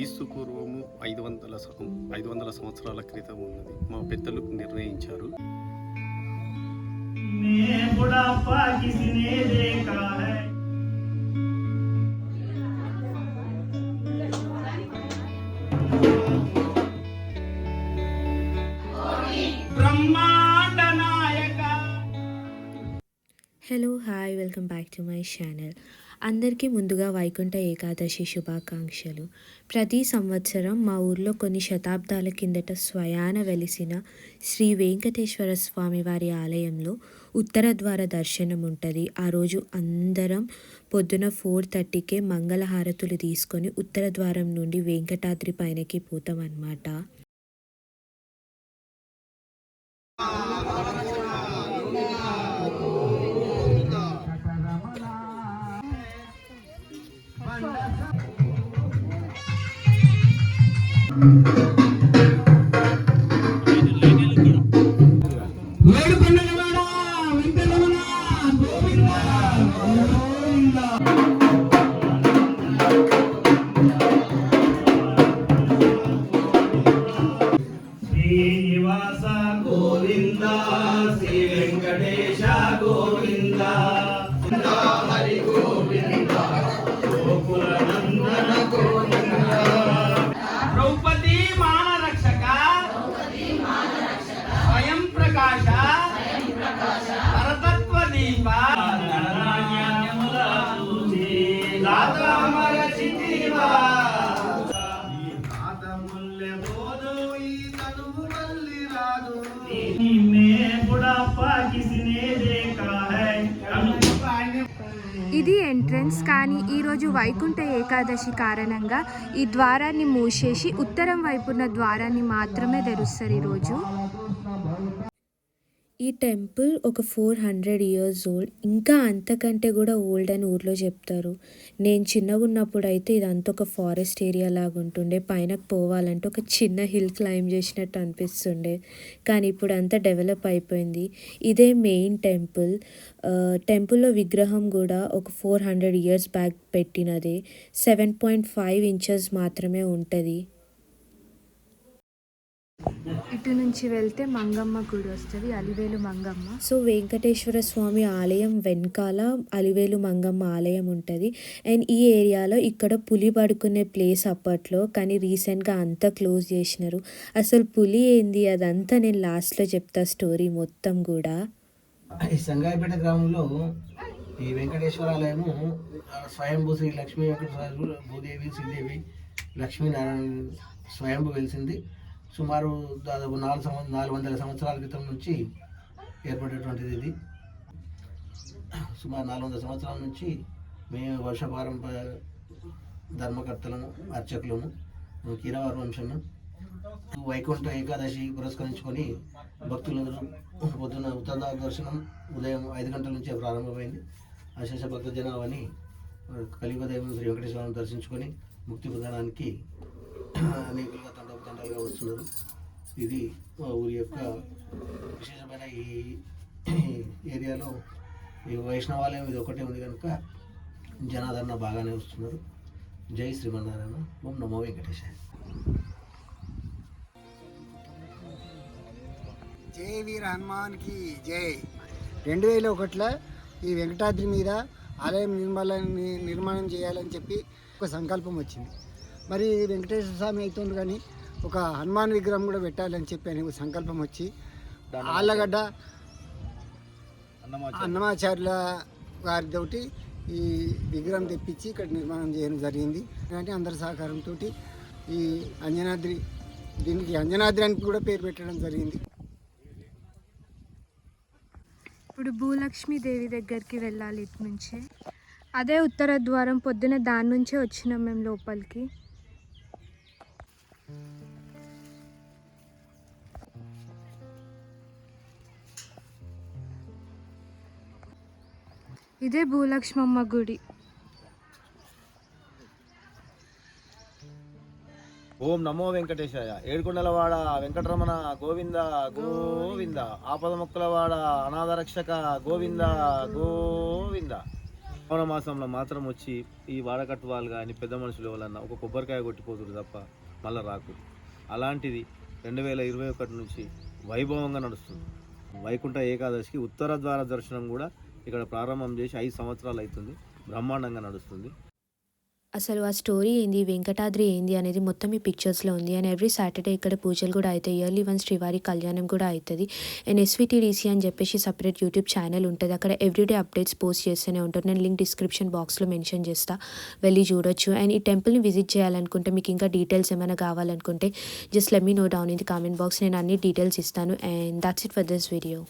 క్రీస్తు పూర్వము ఐదు వందల ఐదు వందల సంవత్సరాల క్రితం ఉన్నది. మా పెద్దలు నిర్ణయించారు. Hello hi welcome back to my channel అందరికీ ముందుగా వైకుంఠ ఏకాదశి శుభాకాంక్షలు. ప్రతి సంవత్సరం మా ఊర్లో కొన్ని శతాబ్దాల కిందట స్వయాన వెలిసిన శ్రీ వెంకటేశ్వర స్వామి వారి ఆలయంలో ఉత్తర ద్వార దర్శనం ఉంటుంది. ఆ రోజు అందరం పొద్దున ఫోర్ థర్టీకే మంగళహారతులు తీసుకొని ఉత్తర ద్వారం నుండి వెంకటాద్రి పైనకి పోతాం Música ఇది ఎంట్రన్స్ కానీ ఈరోజు వైకుంఠ ఏకాదశి కారణంగా ఈ ద్వారాన్ని మూసేసి ఉత్తరం వైపున్న ద్వారాన్ని మాత్రమే తెరుస్తారు ఈరోజు. ఈ టెంపుల్ ఒక ఫోర్ హండ్రెడ్ ఇయర్స్ ఓల్డ్. ఇంకా అంతకంటే కూడా ఓల్డ్ అని ఊర్లో చెప్తారు. నేను చిన్నగా ఉన్నప్పుడు అయితే ఇదంతా ఒక ఫారెస్ట్ ఏరియా లాగా ఉంటుండే. పైనకు పోవాలంటే ఒక చిన్న హిల్ క్లైంబ్ చేసినట్టు అనిపిస్తుండే. కానీ ఇప్పుడు అంతా డెవలప్ అయిపోయింది. ఇదే మెయిన్ టెంపుల్. టెంపుల్లో విగ్రహం కూడా ఒక ఫోర్ హండ్రెడ్ ఇయర్స్ బ్యాక్ పెట్టినదే. సెవెన్ పాయింట్ ఫైవ్ ఇంచెస్ మాత్రమే ఉంటుంది. ఇటు నుంచి వెళ్తే మంగమ్మ గుడి వస్తుంది అలివేలు మంగమ్మ. సో వెంకటేశ్వర స్వామి ఆలయం వెనకాల అలివేలు మంగమ్మ ఆలయం ఉంటుంది. అండ్ ఈ ఏరియాలో ఇక్కడ పులి పడుకునే ప్లేస్ అప్పట్లో కానీ రీసెంట్గా అంతా క్లోజ్ చేసినారు. అసలు పులి ఏంది? అదంతా నేను లాస్ట్లో చెప్తా స్టోరీ మొత్తం కూడా. ఈ సంగాయపేట గ్రామంలో ఈ వెంకటేశ్వర ఆలయము స్వయంభూ శ్రీ లక్ష్మీ వెంకటేశ్వర భూదేవి శ్రీదేవి లక్ష్మీనారాయణ స్వయంభూ వెలిసింది. సుమారు దాదాపు నాలుగు సంవ నాలుగు వందల సంవత్సరాల క్రితం నుంచి ఏర్పడేటువంటిది ఇది. సుమారు నాలుగు వందల సంవత్సరాల నుంచి మేము వర్షపారం ధర్మకర్తలము అర్చకులము కీరవార వంశము వైకుంఠ ఏకాదశి పురస్కరించుకొని భక్తులందరూ పొద్దున ఉత్తర దర్శనం ఉదయం ఐదు గంటల నుంచే ప్రారంభమైంది. అశేష భక్త జనాభాని కలియుగదైవం శ్రీ వెంకటేశ్వరం దర్శించుకొని ముక్తి పొందడానికి అనేకులుగా చేస్తున్నారు. ఇది మా ఊరి యొక్క విశేషమైన ఈ ఏరియాలో ఈ వైష్ణవాలయం ఇది ఒకటే ఉంది కనుక జనాదరణ బాగానే వస్తున్నారు. జై శ్రీమన్నారాయణ. ఓం నమో వెంకటేశాయ. జై వీర హనుమాన్కి జై. రెండు వేల ఒకటిలో ఈ వెంకటాద్రి మీద ఆలయం నిర్మాణాన్ని నిర్మాణం చేయాలని చెప్పి ఒక సంకల్పం వచ్చింది. మరి వెంకటేశ్వర స్వామి అవుతుంది కానీ ఒక హనుమాన్ విగ్రహం కూడా పెట్టాలని చెప్పి అని సంకల్పం వచ్చి ఆళ్ళగడ్డ అన్నమాచార్యుల. గారితోటి ఈ విగ్రహం తెప్పించి ఇక్కడ నిర్మాణం చేయడం జరిగింది. అంటే అందరి సహకారంతో ఈ అంజనాద్రి దీనికి అంజనాద్రి అని కూడా పేరు పెట్టడం జరిగింది. ఇప్పుడు భూలక్ష్మి దేవి దగ్గరికి వెళ్ళాలి ఇటు నుంచే. అదే ఉత్తర ద్వారం పొద్దున దాని నుంచే వచ్చినాం మేము లోపలికి. ఇదే భూలక్ష్మమ్మ గుడి. ఓం నమో వెంకటేశాయ. ఏడుకొండలవాడ వెంకటరమణ గోవింద గోవింద. ఆపద మొక్కలవాడ అనాథరక్షక గోవింద గోవింద. శ్రావణ మాసంలో మాత్రం వచ్చి ఈ వాడకట్టు వాళ్ళు కానీ పెద్ద మనుషులు ఎవరన్నా ఒక కొబ్బరికాయ కొట్టిపోతురు తప్ప మళ్ళీ రాకు. అలాంటిది రెండు వేల ఇరవై ఒకటి నుంచి వైభవంగా నడుస్తుంది. వైకుంఠ ఏకాదశికి ఉత్తర ద్వార దర్శనం కూడా ఇక్కడ ప్రారంభం చేసి ఐదు సంవత్సరాలు అవుతుంది. బ్రహ్మాండంగా నడుస్తుంది. అసలు ఆ స్టోరీ ఏంది? వెంకటాద్రి ఏంది? అనేది మొత్తం ఈ పిక్చర్స్లో ఉంది. అండ్ ఎవ్రీ సాటర్డే ఇక్కడ పూజలు కూడా అవుతాయి. ఇయర్లీ వన్ శ్రీవారి కళ్యాణం కూడా అవుతుంది. అండ్ ఎస్విటీడీసీ అని చెప్పేసి సపరేట్ యూట్యూబ్ ఛానల్ ఉంటుంది. అక్కడ ఎవ్రీడే అప్డేట్స్ పోస్ట్ చేస్తూనే ఉంటారు. నేను లింక్ డిస్క్రిప్షన్ బాక్స్లో మెన్షన్ చేస్తా. వెళ్ళి చూడొచ్చు. అండ్ ఈ టెంపుల్ని విజిట్ చేయాలనుకుంటే మీకు ఇంకా డీటెయిల్స్ ఏమైనా కావాలనుకుంటే just let me know down in the comment box నేను అన్ని డీటెయిల్స్ ఇస్తాను. And that's it for this video